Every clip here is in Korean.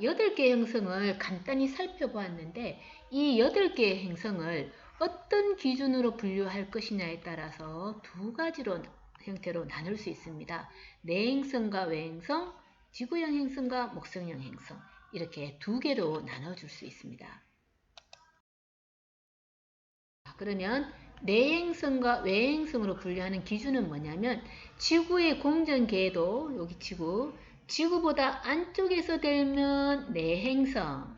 8개의 행성을 간단히 살펴보았는데 이 8개의 행성을 어떤 기준으로 분류할 것이냐에 따라서 두 가지로 형태로 나눌 수 있습니다. 내행성과 외행성, 지구형 행성과 목성형 행성 이렇게 두 개로 나눠줄 수 있습니다. 그러면 내행성과 외행성으로 분류하는 기준은 뭐냐면 지구의 공전 궤도 여기 지구 지구보다 안쪽에서 돌면 내행성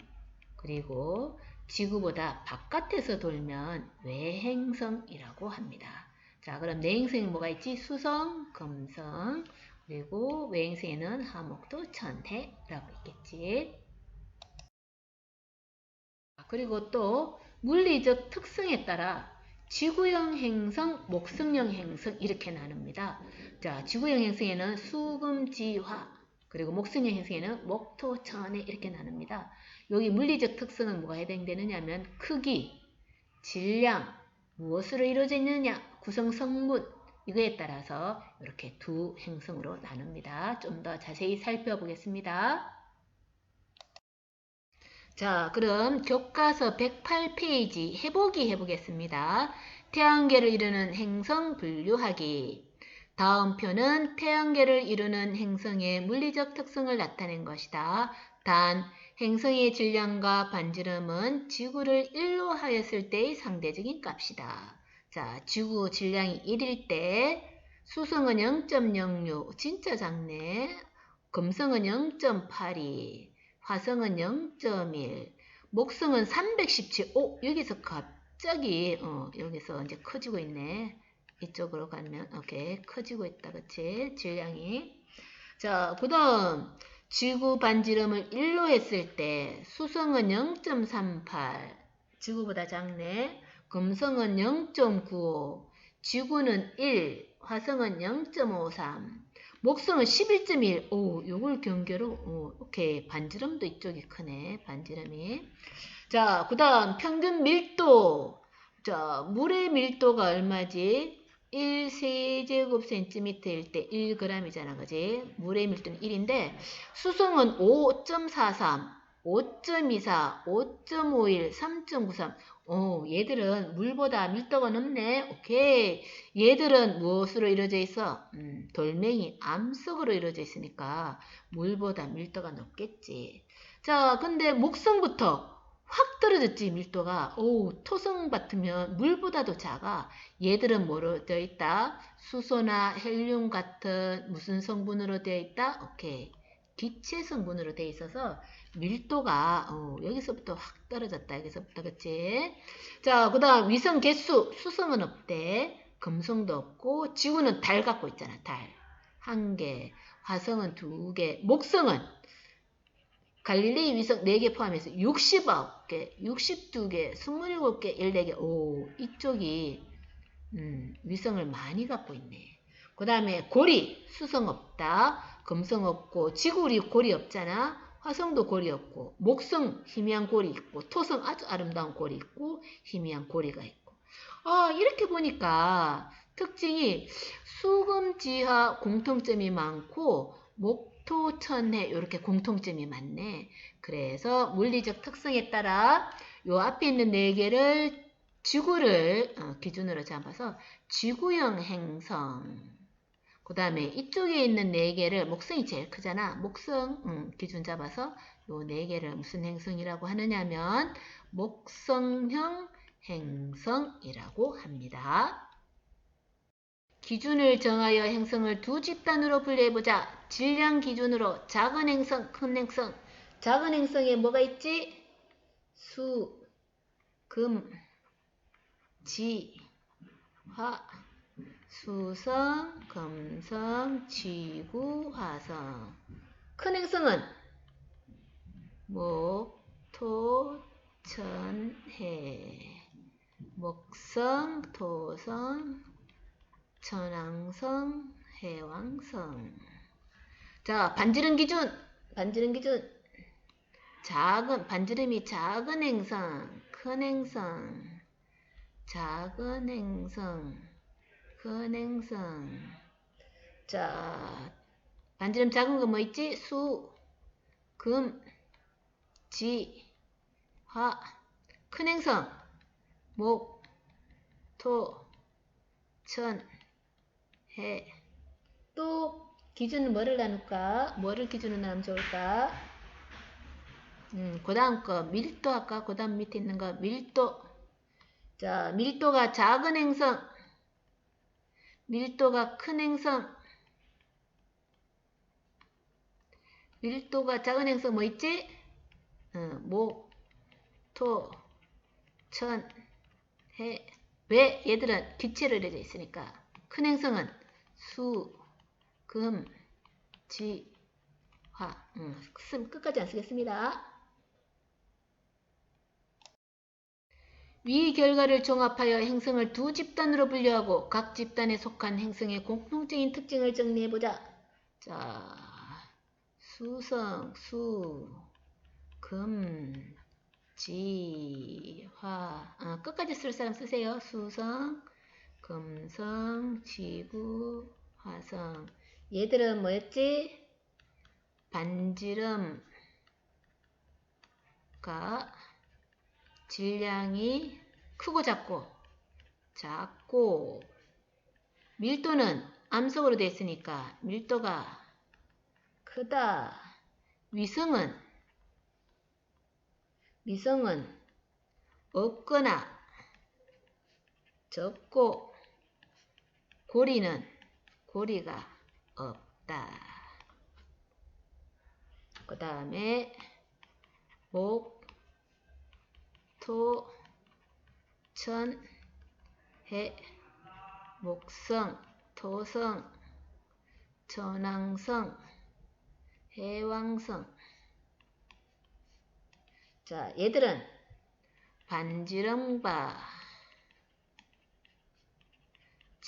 그리고 지구보다 바깥에서 돌면 외행성이라고 합니다. 자 그럼 내행성에 뭐가 있지? 수성, 금성 그리고 외행성에는 화목도, 천해라고 있겠지. 그리고 또 물리적 특성에 따라 지구형 행성, 목성형 행성 이렇게 나눕니다. 자, 지구형 행성에는 수금지화 그리고 목성형 행성에는 목토, 천해 이렇게 나눕니다. 여기 물리적 특성은 뭐가 해당되느냐면 크기, 질량, 무엇으로 이루어져 있느냐, 구성 성분 이거에 따라서 이렇게 두 행성으로 나눕니다. 좀 더 자세히 살펴보겠습니다. 자, 그럼 교과서 108페이지 해보기 해보겠습니다. 태양계를 이루는 행성 분류하기. 다음 표는 태양계를 이루는 행성의 물리적 특성을 나타낸 것이다. 단, 행성의 질량과 반지름은 지구를 1로 하였을 때의 상대적인 값이다. 자, 지구 질량이 1일 때 수성은 0.06, 진짜 작네. 금성은 0.82, 화성은 0.1, 목성은 317. 오, 여기서 갑자기 어, 여기서 이제 커지고 있네. 이쪽으로 가면 오케이 커지고 있다, 그치? 질량이. 자, 그 다음 지구 반지름을 1로 했을 때 수성은 0.38, 지구보다 작네. 금성은 0.95, 지구는 1, 화성은 0.53. 목성은 11.1. 오, 요걸 경계로, 오, 오케이. 반지름도 이쪽이 크네. 반지름이. 자, 그 다음 평균 밀도. 자, 물의 밀도가 얼마지? 1 세제곱센티미터일 때 1g이잖아, 그지? 물의 밀도는 1인데, 수성은 5.43, 5.24, 5.51, 3.93. 어, 얘들은 물보다 밀도가 높네. 오케이. 얘들은 무엇으로 이루어져 있어? 음, 돌멩이, 암석으로 이루어져 있으니까 물보다 밀도가 높겠지. 자, 근데 목성부터 확 떨어졌지, 밀도가. 오, 토성 같으면 물보다도 작아. 얘들은 뭐로 되어 있다? 수소나 헬륨 같은 무슨 성분으로 되어 있다? 오케이. 기체 성분으로 되어 있어서 밀도가 어, 여기서부터 확 떨어졌다. 여기서부터 그치? 자, 그 다음 위성 개수. 수성은 없대. 금성도 없고 지구는 달 갖고 있잖아. 달. 한 개. 화성은 두 개. 목성은 갈릴레이 위성 4개 포함해서 69개, 62개, 27개, 14개. 오, 이쪽이 음, 위성을 많이 갖고 있네. 그 다음에 고리, 수성 없다. 금성 없고 지구 우리 고리 없잖아. 화성도 고리 없고 목성 희미한 고리 있고 토성 아주 아름다운 고리 있고 희미한 고리가 있고 아 이렇게 보니까 특징이 수금지하 공통점이 많고 목 토천해 이렇게 공통점이 많네. 그래서 물리적 특성에 따라 요 앞에 있는 네 개를 지구를 어, 기준으로 잡아서 지구형 행성 그 다음에 이쪽에 있는 네 개를 목성이 제일 크잖아. 목성 음, 기준 잡아서 요 네 개를 무슨 행성이라고 하느냐면 목성형 행성이라고 합니다. 기준을 정하여 행성을 두 집단으로 분류해보자. 질량 기준으로 작은 행성, 큰 행성. 작은 행성에 뭐가 있지? 수, 금, 지, 화, 수성, 금성, 지구, 화성. 큰 행성은 목, 토, 천, 해. 목성, 토성, 천왕성, 해왕성. 자, 반지름 기준. 반지름 기준. 작은, 반지름이 작은 행성, 큰 행성, 작은 행성, 큰 행성. 자, 반지름 작은 거 뭐 있지? 수, 금, 지, 화, 큰 행성, 목, 토, 천, 해. 또 기준은 뭐를 나눌까? 뭐를 기준으로 나누면 좋을까? 음, 그 다음 거 밀도 할까? 그 다음 밑에 있는 거 밀도. 자, 밀도가 작은 행성, 밀도가 큰 행성, 밀도가 작은 행성 뭐 있지? 어, 목, 토, 천, 해. 왜? 얘들은 기체로 이루어져 있으니까. 큰 행성은 수, 금, 지, 화. 음, 쓴 끝까지 안 쓰겠습니다. 위 결과를 종합하여 행성을 두 집단으로 분류하고 각 집단에 속한 행성의 공통적인 특징을 정리해보자. 자, 수성, 수, 금, 지, 화. 아, 끝까지 쓸 사람 쓰세요. 수성, 금성, 지구, 화성. 얘들은 뭐였지? 반지름과 질량이 크고 작고 작고 밀도는 암석으로 되어 있으니까 밀도가 크다. 위성은 위성은 없거나 적고 고리는 고리가 없다. 그 다음에 목, 토, 천, 해, 목성, 토성, 천왕성, 해왕성. 자, 얘들은 반지름과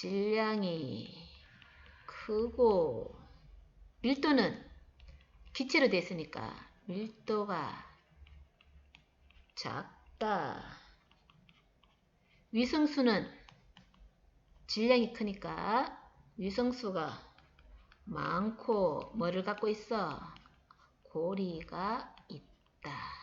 질량이 크고 밀도는 기체로 됐으니까 밀도가 작다. 위성수는 질량이 크니까 위성수가 많고 뭐를 갖고 있어? 고리가 있다.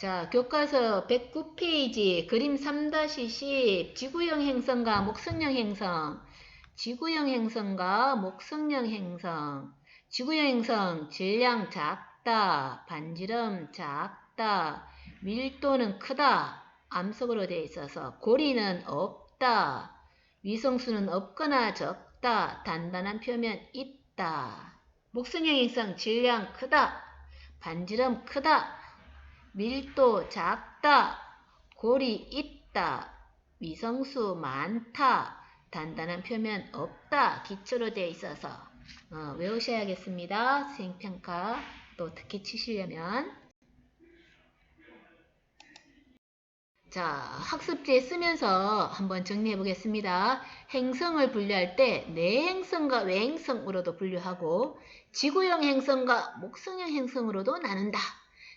자, 교과서 109페이지 그림 3-10 지구형 행성과 목성형 행성. 지구형 행성과 목성형 행성. 지구형 행성 질량 작다 반지름 작다 밀도는 크다 암석으로 되어 있어서 고리는 없다 위성수는 없거나 적다 단단한 표면 있다. 목성형 행성 질량 크다 반지름 크다 밀도 작다, 골이 있다, 위성수 많다, 단단한 표면 없다, 기초로 되어 있어서 어, 외우셔야겠습니다. 수행평가 또 특히 치시려면 자, 학습지에 쓰면서 한번 정리해 보겠습니다. 행성을 분류할 때 내행성과 외행성으로도 분류하고 지구형 행성과 목성형 행성으로도 나눈다.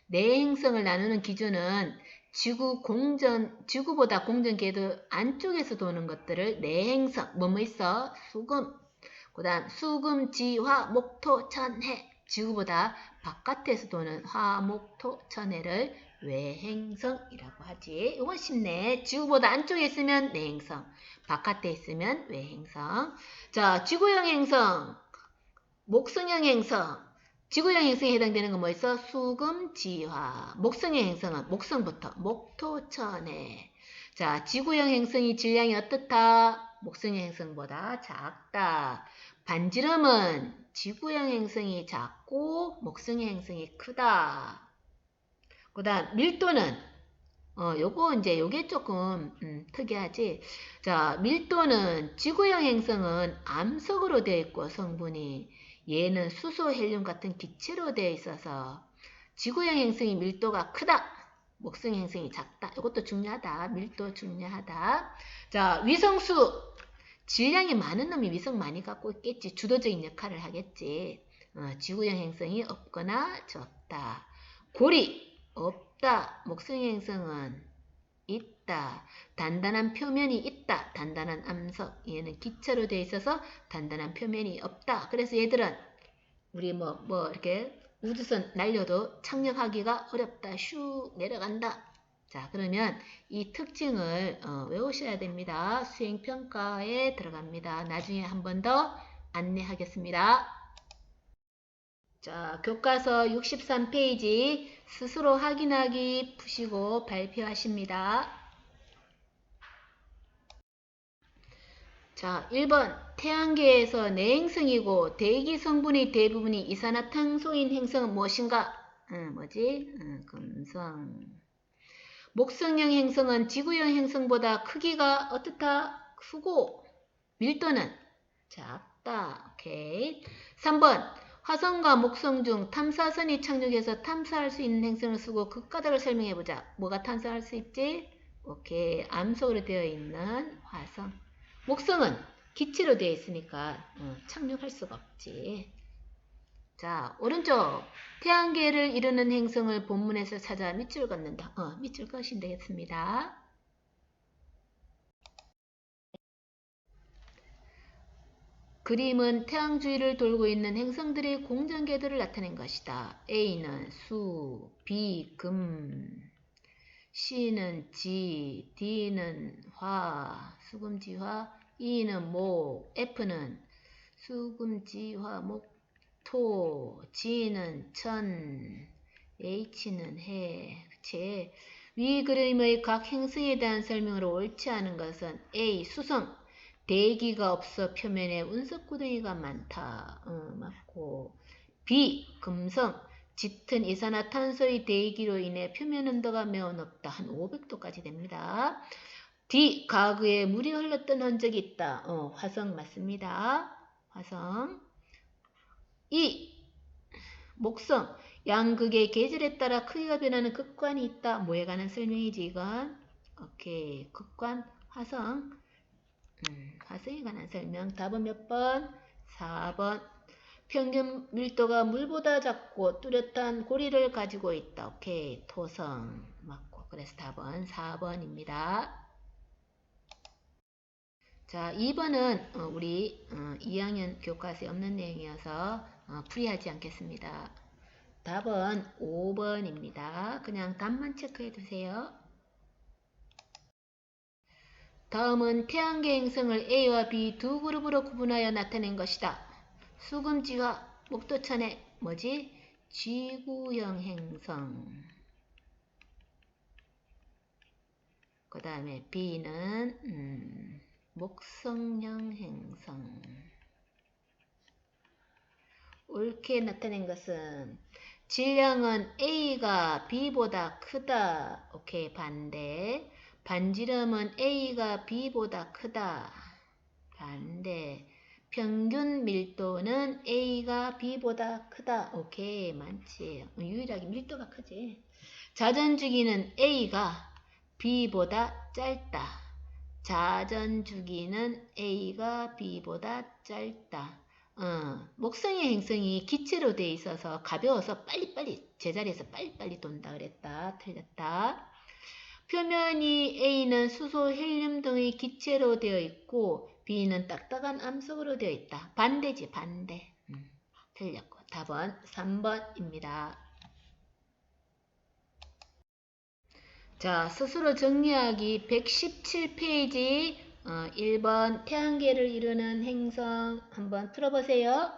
내 행성을 나누는 기준은 지구 공전, 지구보다 공전 궤도 안쪽에서 도는 것들을 내 행성, 뭐뭐 있어? 수금, 그 다음 수금, 지 화, 목 토, 천 해. 지구보다 바깥에서 도는 화, 목, 토, 천 해를 외행성이라고 하지. 이건 쉽네. 지구보다 안쪽에 있으면 내행성, 바깥에 있으면 외행성. 자, 지구형 행성, 목성형 행성, 지구형 행성에 해당되는 건 뭐 있어? 수금, 지화. 목성형 행성은 목성부터 목토천해. 자, 지구형 행성이 질량이 어떻다? 목성형 행성보다 작다. 반지름은 지구형 행성이 작고 목성형 행성이 크다. 그 다음 밀도는 어, 요거 이제 요게 조금 음, 특이하지. 자, 밀도는 지구형 행성은 암석으로 되어 있고 성분이 얘는 수소, 헬륨 같은 기체로 되어 있어서 지구형 행성이 밀도가 크다. 목성 행성이 작다. 이것도 중요하다. 밀도 중요하다. 자, 위성수. 질량이 많은 놈이 위성 많이 갖고 있겠지. 주도적인 역할을 하겠지. 어, 지구형 행성이 없거나 적다. 고리 없다. 목성 행성은 있다. 단단한 표면이 있다. 단단한 암석. 얘는 기체로 되어 있어서 단단한 표면이 없다. 그래서 얘들은 우리 뭐, 뭐, 이렇게 우주선 날려도 착륙하기가 어렵다. 슉 내려간다. 자, 그러면 이 특징을 어, 외우셔야 됩니다. 수행평가에 들어갑니다. 나중에 한 번 더 안내하겠습니다. 자, 교과서 63페이지 스스로 확인하기 푸시고 발표하십니다. 자, 1번 태양계에서 내행성이고 대기 성분의 대부분이 이산화탄소인 행성은 무엇인가? 응, 뭐지? 응, 금성. 목성형 행성은 지구형 행성보다 크기가 어떻다? 크고 밀도는 작다. 오케이. 3번 화성과 목성 중 탐사선이 착륙해서 탐사할 수 있는 행성을 쓰고 그 까닭을 설명해 보자. 뭐가 탐사할 수 있지? 오케이. 암석으로 되어 있는 화성. 목성은 기체로 되어 있으니까 어, 착륙할 수가 없지. 자, 오른쪽 태양계를 이루는 행성을 본문에서 찾아 밑줄 긋는다. 어, 밑줄 그으시면 되겠습니다. 그림은 태양 주위를 돌고 있는 행성들의 공전 궤도를 나타낸 것이다. A는 수, B, 금, C는 지, D는 화, 수금지화, E는 목, F는 수금지화, 목, 토, G는 천, H는 해. 그치? 위 그림의 각 행성에 대한 설명으로 옳지 않은 것은 A. 수성, 대기가 없어 표면에 운석 구덩이가 많다. 어, 맞고. B. 금성, 짙은 이산화탄소의 대기로 인해 표면 온도가 매우 높다. 한 500도까지 됩니다. D. 가구에 물이 흘렀던 흔적이 있다. 어, 화성 맞습니다. 화성. E. 목성. 양극의 계절에 따라 크기가 변하는 극관이 있다. 뭐에 관한 설명이지 이건? 오케이. 극관, 화성. 음, 화성에 관한 설명. 답은 몇 번? 4번. 평균 밀도가 물보다 작고 뚜렷한 고리를 가지고 있다. 오케이. 토성. 맞고. 그래서 답은 4번입니다. 자, 2번은 어, 우리 어, 2학년 교과서에 없는 내용이어서 어, 풀이하지 않겠습니다. 답은 5번입니다. 그냥 답만 체크해 두세요. 다음은 태양계 행성을 A와 B 두 그룹으로 구분하여 나타낸 것이다. 수금지와 목도천의 뭐지? 지구형 행성. 그 다음에 B는 음, 목성형 행성. 옳게 나타낸 것은 질량은 A가 B보다 크다. 오케이, 반대. 반지름은 A가 B보다 크다. 반대. 평균 밀도 는 A가 B보다 크다. 오케이, 많지. 유일하게 밀도가 크지. 자전 주기는 A가 B보다 짧다. 자전 주기는 A가 B보다 짧다. 어, 목성의 행성이 기체로 돼 있어서 가벼워서 빨리빨리 제자리에서 빨리빨리 돈다 그랬다. 틀렸다. 표면이 A는 수소, 헬륨 등의 기체로 되어 있고 B는 딱딱한 암석으로 되어 있다. 반대지 반대. 음, 틀렸고 답은 3번입니다. 자, 스스로 정리하기 117페이지 어, 1번 태양계를 이루는 행성 한번 풀어보세요.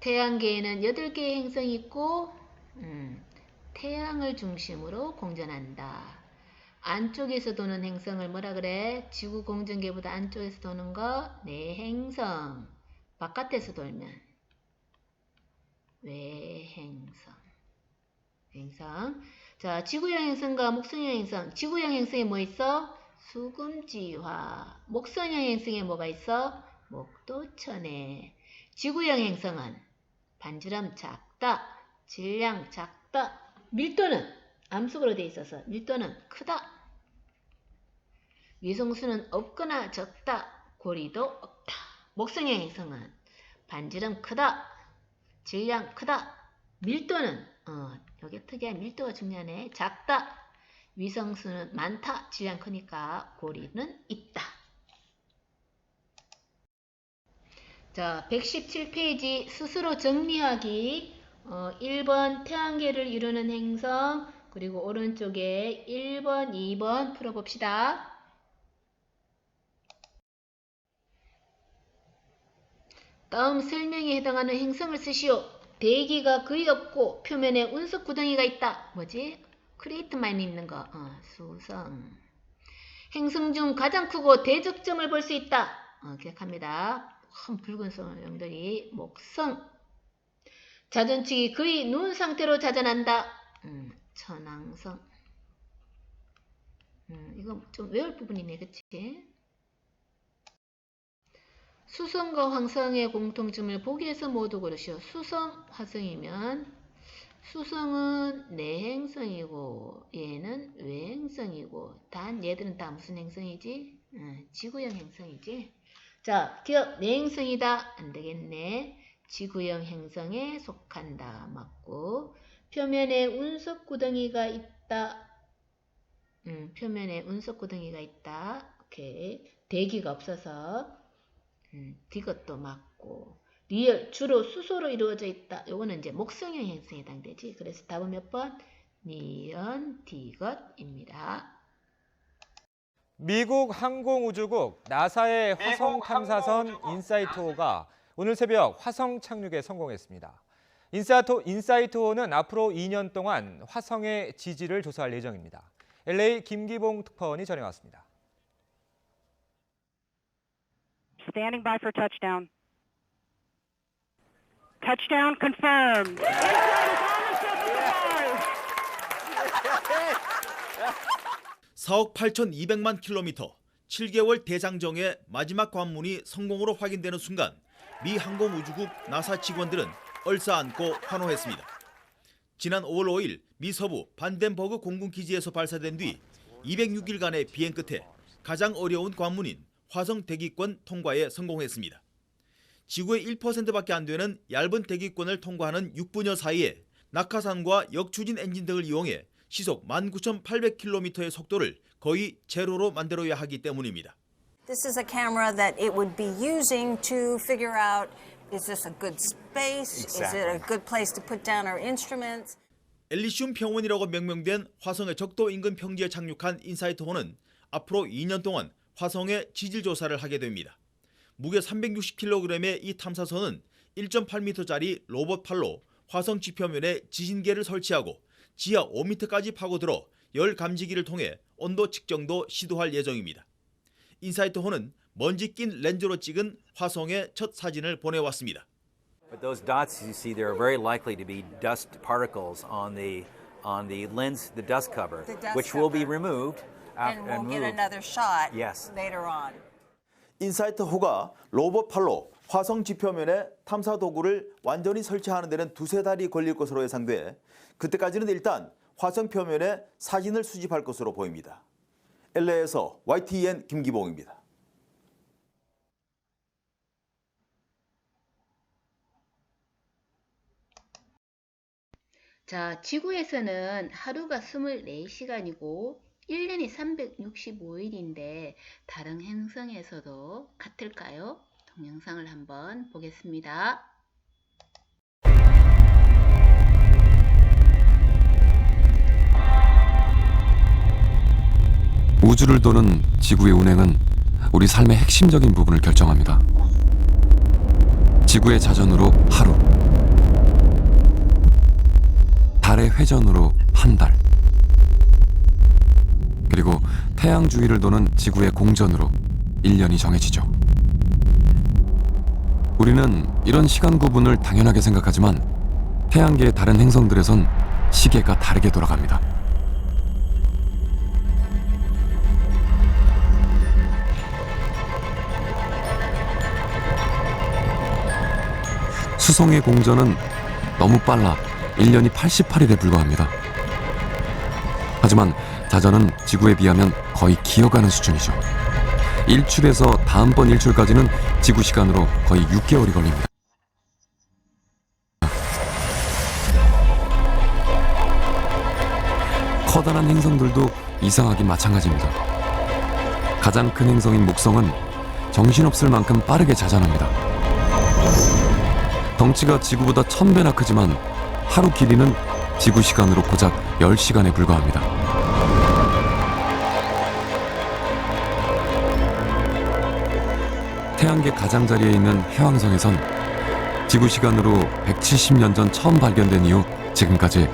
태양계에는 8개의 행성이 있고 음, 태양을 중심으로 공전한다. 안쪽에서 도는 행성을 뭐라 그래? 지구 공전계보다 안쪽에서 도는 거 내행성. 바깥에서 돌면 외행성. 행성. 자, 지구형 행성과 목성형 행성. 지구형 행성에 뭐 있어? 수금지화. 목성형 행성에 뭐가 있어? 목도천에. 지구형 행성은 반지름 작다. 질량 작다. 밀도는 암석으로 되어 있어서 밀도는 크다. 위성수는 없거나 적다. 고리도 없다. 목성형 행성은 반지름 크다. 질량 크다. 밀도는 어, 여기 특이한 밀도가 중요하네. 작다. 위성수는 많다. 질량 크니까 고리는 있다. 자, 117페이지 스스로 정리하기. 어, 1번 태양계를 이루는 행성, 그리고 오른쪽에 1번, 2번 풀어봅시다. 다음 설명에 해당하는 행성을 쓰시오. 대기가 거의 없고 표면에 운석 구덩이가 있다. 뭐지? 크리에이트만 있는 거. 어, 수성. 행성 중 가장 크고 대적점을 볼 수 있다. 어, 기억합니다. 큰 붉은 소형들이 목성. 자전축이 거의 누운 상태로 자전한다. 음, 천왕성. 음, 이거 좀 외울 부분이네, 그치? 수성과 황성의 공통점을 보기에서 모두 고르시오. 수성, 화성이면 수성은 내행성이고 얘는 외행성이고 단 얘들은 다 무슨 행성이지? 음, 지구형 행성이지. 자, 기억 내행성이다 안 되겠네. 지구형 행성에 속한다 맞고 표면에 운석 구덩이가 있다. 음, 표면에 운석 구덩이가 있다. 오케이. 대기가 없어서 음, 디귿도 맞고 리얼 주로 수소로 이루어져 있다. 요거는 이제 목성형 행성에 해당되지. 그래서 답은 몇 번? 니은 디귿입니다. 미국 항공우주국 나사의 화성 탐사선 인사이트5가 오늘 새벽 화성 착륙에 성공했습니다. 인사이트, 인사이트5는 앞으로 2년 동안 화성의 지지를 조사할 예정입니다. LA 김기봉 특파원이 전해왔습니다. Standing by for touchdown. Touchdown confirmed. 사억 8,200만 킬로미터, 7개월 대장정의 마지막 관문이 성공으로 확인되는 순간 미 항공우주국 나사 직원들은 얼싸안고 환호했습니다. 지난 5월 5일 미 서부 반덴버그 공군기지에서 발사된 뒤 206일간의 비행 끝에 가장 어려운 관문인 화성 대기권 통과에 성공했습니다. 지구의 1%밖에 안 되는 얇은 대기권을 통과하는 6분여 사이에 낙하산과 역추진 엔진 등을 이용해 시속 19,800km의 속도를 거의 제로로 만들어야 하기 때문입니다. This is a camera that it would be using to figure out is this a good space? Is it a good place to put down our instruments? 엘리슘 평원이라고 명명된 화성의 적도 인근 평지에 착륙한 인사이트4는 앞으로 2년 동안 화성의 지질 조사를 하게 됩니다. 무게 360kg의 이 탐사선은 1.8m짜리 로봇 팔로 화성 지표면에 지진계를 설치하고 지하 5m까지 파고들어 열 감지기를 통해 온도 측정도 시도할 예정입니다. 인사이트4는 먼지 낀 렌즈로 찍은 화성의 첫 사진을 보내왔습니다. But those dots you see there are very likely to be dust particles on the on the lens, the dust cover, The dust which will be cover. removed And we'll get another shot Yes. later on. 인사이트 호가 로봇 팔로 화성 지표면에 탐사 도구를 완전히 설치하는 데는 두세 달이 걸릴 것으로 예상돼 그때까지는 일단 화성 표면에 사진을 수집할 것으로 보입니다. LA에서 YTN 김기봉입니다. 자, 지구에서는 하루가 24시간이고 1년이 365일인데 다른 행성에서도 같을까요? 동영상을 한번 보겠습니다. 우주를 도는 지구의 운행은 우리 삶의 핵심적인 부분을 결정합니다. 지구의 자전으로 하루, 달의 회전으로 한 달, 그리고 태양 주위를 도는 지구의 공전으로 1년이 정해지죠. 우리는 이런 시간 구분을 당연하게 생각하지만 태양계의 다른 행성들에선 시계가 다르게 돌아갑니다. 수성의 공전은 너무 빨라 1년이 88일에 불과합니다. 하지만 자전은 지구에 비하면 거의 기어가는 수준이죠. 일출에서 다음번 일출까지는 지구 시간으로 거의 6개월이 걸립니다. 커다란 행성들도 이상하기 마찬가지입니다. 가장 큰 행성인 목성은 정신없을 만큼 빠르게 자전합니다. 덩치가 지구보다 천배나 크지만 하루 길이는 지구 시간으로 고작 10시간에 불과합니다. 태양계 가장자리에 있는 해왕성에선 지구 시간으로 170년 전 처음 발견된 이후 지금까지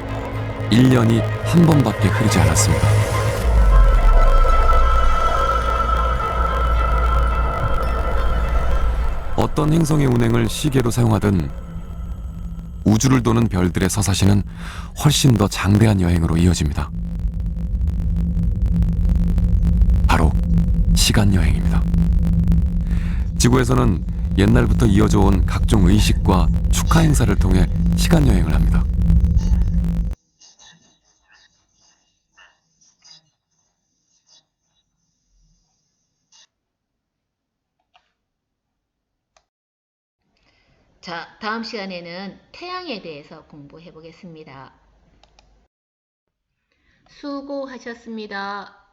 1년이 한 번밖에 흐르지 않았습니다. 어떤 행성의 운행을 시계로 사용하든 우주를 도는 별들의 서사시는 훨씬 더 장대한 여행으로 이어집니다. 바로 시간 여행입니다. 지구에서는 옛날부터 이어져 온 각종 의식과 축하 행사를 통해 시간 여행을 합니다. 자, 다음 시간에는 태양에 대해서 공부해 보겠습니다. 수고하셨습니다.